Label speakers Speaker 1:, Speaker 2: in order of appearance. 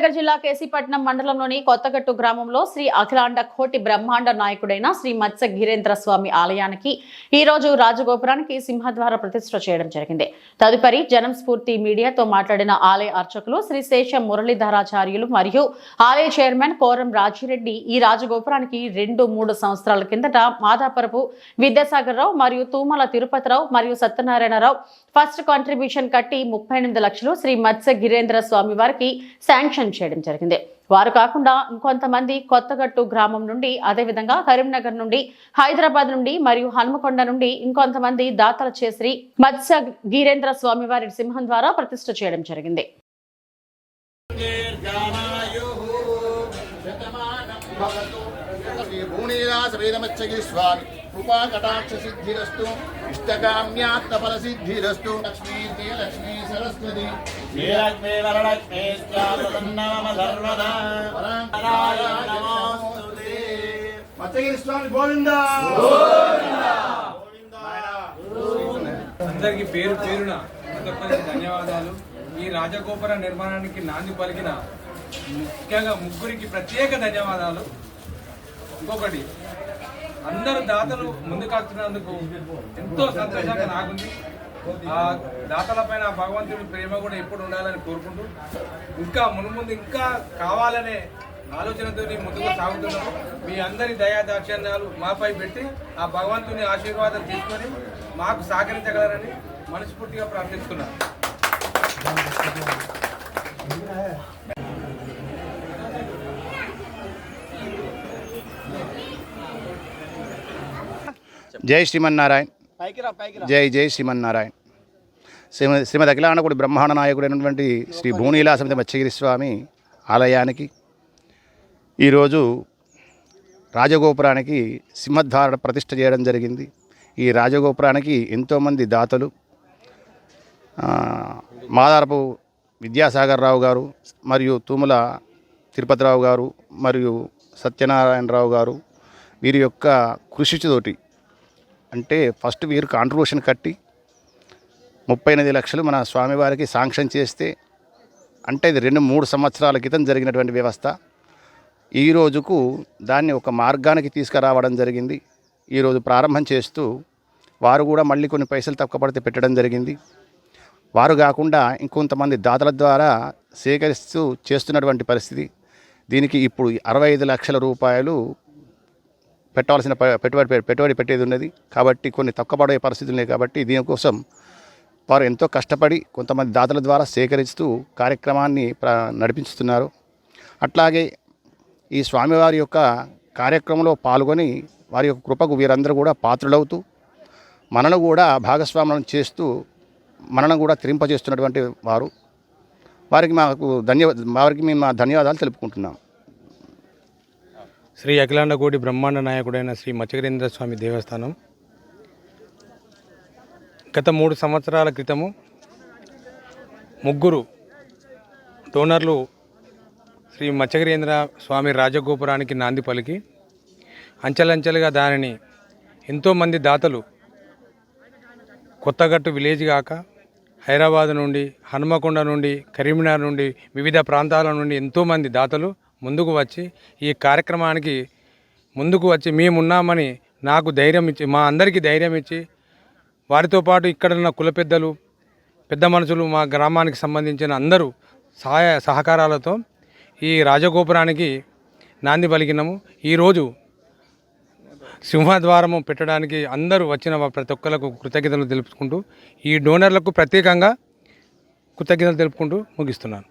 Speaker 1: కరీంనగర్ జిల్లా కేసీపట్నం మండలంలోని కొత్తగట్టు గ్రామంలో శ్రీ అఖిలాండ కోటి బ్రహ్మాండ నాయకుడైన శ్రీ మత్స్య గిరేంద్ర స్వామి ఆలయానికి ఈ రోజు రాజగోపురానికి సింహద్వార ప్రతిష్ఠ చేయడం జరిగింది. తదుపరి జనం స్ఫూర్తి మీడియాతో మాట్లాడిన ఆలయ అర్చకులు శ్రీ శేష మురళీధరాచార్యులు మరియు ఆలయ చైర్మన్ కోరం రాజిరెడ్డి ఈ రాజగోపురానికి రెండు మూడు సంవత్సరాల కిందట మాదాపరపు విద్యాసాగర్ రావు మరియు తూమల తిరుపతిరావు మరియు సత్యనారాయణరావు ఫస్ట్ కాంట్రిబ్యూషన్ కట్టి ముప్పై ఎనిమిది లక్షలు శ్రీ మత్స్య గిరేంద్ర స్వామి వారికి శాంక్షన్ చేయడం జరిగింది. వారు కాకుండా ఇంకొంతమంది కొత్తగట్టు గ్రామం నుండి అదేవిధంగా కరీంనగర్ నుండి హైదరాబాద్ నుండి మరియు హనుమకొండ నుండి ఇంకొంతమంది దాతల చేసి మత్స్య గీరేంద్ర స్వామి వారి సింహం ద్వారా ప్రతిష్ఠ చేయడం జరిగింది.
Speaker 2: స్వామి. కృపా కటాక్ష సిద్ధిరస్తు ఇష్టకామ్యాత్మ ఫల సిద్ధిరస్తు లక్ష్మీ సరస్వతి.
Speaker 3: శ్రీలక్ష్మీ వరలక్ష్మీ స్వామి సర్వదా
Speaker 2: మచ్చగిరి స్వామి గోవిందా.
Speaker 4: అందరికీ పేరు పేరున ధన్యవాదాలు. ఈ రాజగోపుర నిర్మాణానికి నాంది పలికిన ముఖ్యంగా ముగ్గురికి ప్రత్యేక ధన్యవాదాలు. ఇంకొకటి అందరు దాతలు ముందుకొస్తున్నందుకు ఎంతో సంతోషంగా నాకుంది. ఆ దాతల పైన భగవంతుడి ప్రేమ కూడా ఎప్పుడు ఉండాలని కోరుకుంటూ ఇంకా మునుముందు ఇంకా కావాలనే ఆలోచనతో ముందుకు సాగుతున్నాం మీ అందరి దయా దాక్షణ్యాలు మాపై పెట్టి ఆ భగవంతుని ఆశీర్వాదం తీసుకొని మాకు సహకరించగలరని మనస్ఫూర్తిగా ప్రార్థిస్తున్నాను.
Speaker 5: జై శ్రీమన్నారాయణ. జై జై శ్రీమన్నారాయణ. శ్రీమతి శ్రీమతి అఖిలాండకుడి బ్రహ్మాండ నాయకుడైనటువంటి శ్రీ భూనీలా సమితి మత్స్యగిరి స్వామి ఆలయానికి ఈరోజు రాజగోపురానికి సింహద్వార ప్రతిష్ఠ చేయడం జరిగింది. ఈ రాజగోపురానికి ఎంతోమంది దాతలు మాదారపు విద్యాసాగర్ రావు గారు మరియు తూముల తిరుపతిరావు గారు మరియు సత్యనారాయణరావు గారు వీరి యొక్క కృషితోటి అంటే ఫస్ట్ వీరు కాంట్రిబ్యూషన్ కట్టి ముప్పై ఎనిమిది లక్షలు మన స్వామివారికి శాంక్షన్ చేస్తే అంటే ఇది రెండు మూడు సంవత్సరాల క్రితం జరిగినటువంటి వ్యవస్థ. ఈ రోజుకు దాన్ని ఒక మార్గానికి తీసుకురావడం జరిగింది. ఈరోజు ప్రారంభం చేస్తూ వారు కూడా మళ్ళీ కొన్ని పైసలు తక్కువ పడితే పెట్టడం జరిగింది. వారు కాకుండా ఇంకొంతమంది దాతల ద్వారా సేకరిస్తూ చేస్తున్నటువంటి పరిస్థితి. దీనికి ఇప్పుడు అరవై ఐదు లక్షల రూపాయలు పెట్టవలసిన పెట్టుబడి పె- పెట్టుబడి పెట్టేది ఉన్నది. కాబట్టి కొన్ని తక్కువ పడే పరిస్థితులు ఉన్నాయి కాబట్టి దీనికోసం వారు ఎంతో కష్టపడి కొంతమంది దాతల ద్వారా సేకరిస్తూ కార్యక్రమాన్ని ప్ర నడిపిస్తున్నారు. అట్లాగే ఈ స్వామివారి యొక్క కార్యక్రమంలో పాల్గొని వారి యొక్క కృపకు వీరందరూ కూడా పాత్రులవుతూ మనను కూడా భాగస్వామ్యం చేస్తూ మనను కూడా త్రింపజేస్తున్నటువంటి వారు. వారికి మాకు ధన్య వారికి మేము మా ధన్యవాదాలు తెలుపుకుంటున్నాం.
Speaker 4: శ్రీ అఖిలాండకోటి బ్రహ్మాండ నాయకుడైన శ్రీ మత్స్యగరేంద్ర స్వామి దేవస్థానం. గత మూడు సంవత్సరాల క్రితము ముగ్గురు డోనర్లు శ్రీ మత్స్యగరేంద్ర స్వామి రాజగోపురానికి నాంది పలికి అంచెలంచెలుగా దానిని ఎంతోమంది దాతలు కొత్తగట్టు విలేజ్ కాక హైదరాబాద్ నుండి హనుమకొండ నుండి కరీంనగర్ నుండి వివిధ ప్రాంతాల నుండి ఎంతోమంది దాతలు ముందుకు వచ్చి ఈ కార్యక్రమానికి ముందుకు వచ్చి మేమున్నామని నాకు ధైర్యం ఇచ్చి మా అందరికీ ధైర్యం ఇచ్చి వారితో పాటు ఇక్కడ ఉన్న కుల పెద్దలు పెద్ద మనుషులు మా గ్రామానికి సంబంధించిన అందరూ సహాయ సహకారాలతో ఈ రాజగోపురానికి నాంది పలికినాము. ఈరోజు సింహద్వారము పెట్టడానికి అందరూ వచ్చిన ప్రతి ఒక్కరికి కృతజ్ఞతలు తెలుపుకుంటూ ఈ డోనర్లకు ప్రత్యేకంగా కృతజ్ఞతలు తెలుపుకుంటూ ముగిస్తున్నాను.